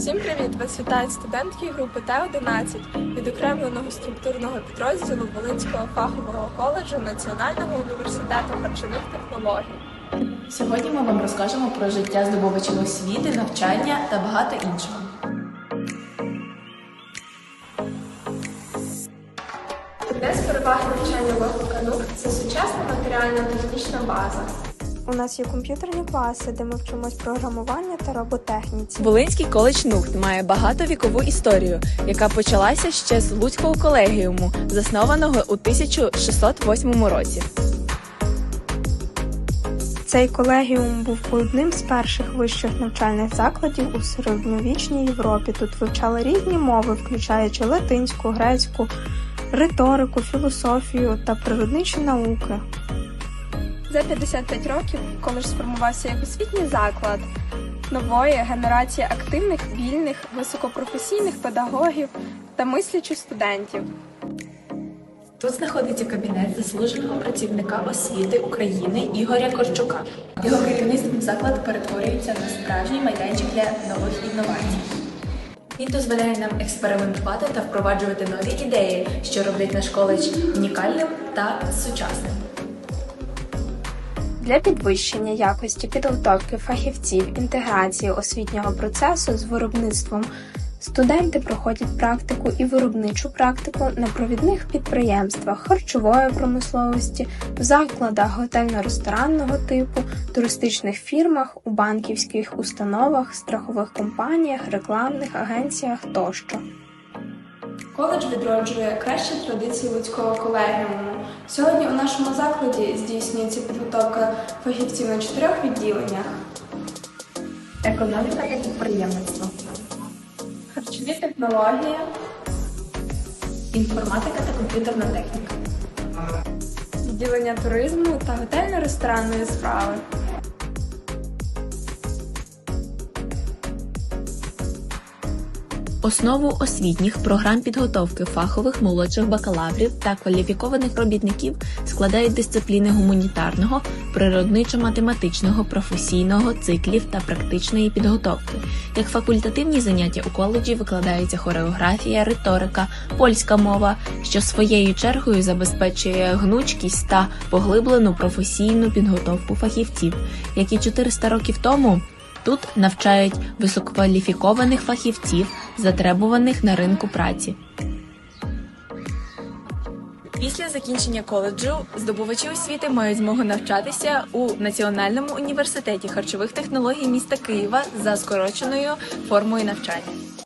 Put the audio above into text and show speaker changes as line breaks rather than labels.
Всім привіт! Вас вітають студентки групи Т-11 відокремленого структурного підрозділу Волинського фахового коледжу Національного університету харчових технологій.
Сьогодні ми вам розкажемо про життя здобувачів освіти, навчання та багато іншого.
Одне з переваг навчання в ОКНУК – це сучасна матеріально-технічна база.
У нас є комп'ютерні класи, де ми вчимось програмуванню та роботехніці.
Волинський коледж НУКТ має багатовікову історію, яка почалася ще з Луцького колегіуму, заснованого у 1608 році.
Цей колегіум був одним з перших вищих навчальних закладів у середньовічній Європі. Тут вивчали різні мови, включаючи латинську, грецьку, риторику, філософію та природничі науки.
За 55 років коледж сформувався як освітній заклад нової генерації активних, вільних, високопрофесійних педагогів та мислячих студентів.
Тут знаходиться кабінет заслуженого працівника освіти України Ігоря Корчука. Його керівництвом заклад перетворюється на справжній майданчик для нових інновацій. Він дозволяє нам експериментувати та впроваджувати нові ідеї, що роблять наш коледж унікальним та сучасним.
Для підвищення якості підготовки фахівців, інтеграції освітнього процесу з виробництвом студенти проходять практику і виробничу практику на провідних підприємствах харчової промисловості, в закладах готельно-ресторанного типу, туристичних фірмах, у банківських установах, страхових компаніях, рекламних агенціях тощо.
Коледж відроджує кращі традиції Луцького колегіуму. Сьогодні у нашому закладі здійснюється підготовка фахівців на чотирьох відділеннях:
Економіка та підприємництво,
харчові технології,
інформатика та комп'ютерна техніка.
відділення туризму та готельно-ресторанної справи.
Основу освітніх програм підготовки фахових молодших бакалаврів та кваліфікованих робітників складають дисципліни гуманітарного, природничо-математичного, професійного, циклів та практичної підготовки. Як факультативні заняття у коледжі викладається хореографія, риторика, польська мова, що своєю чергою забезпечує гнучкість та поглиблену професійну підготовку фахівців, які 400 років тому. Тут навчають висококваліфікованих фахівців, затребуваних на ринку праці. Після закінчення коледжу здобувачі освіти мають змогу навчатися у Національному університеті харчових технологій міста Києва за скороченою формою навчання.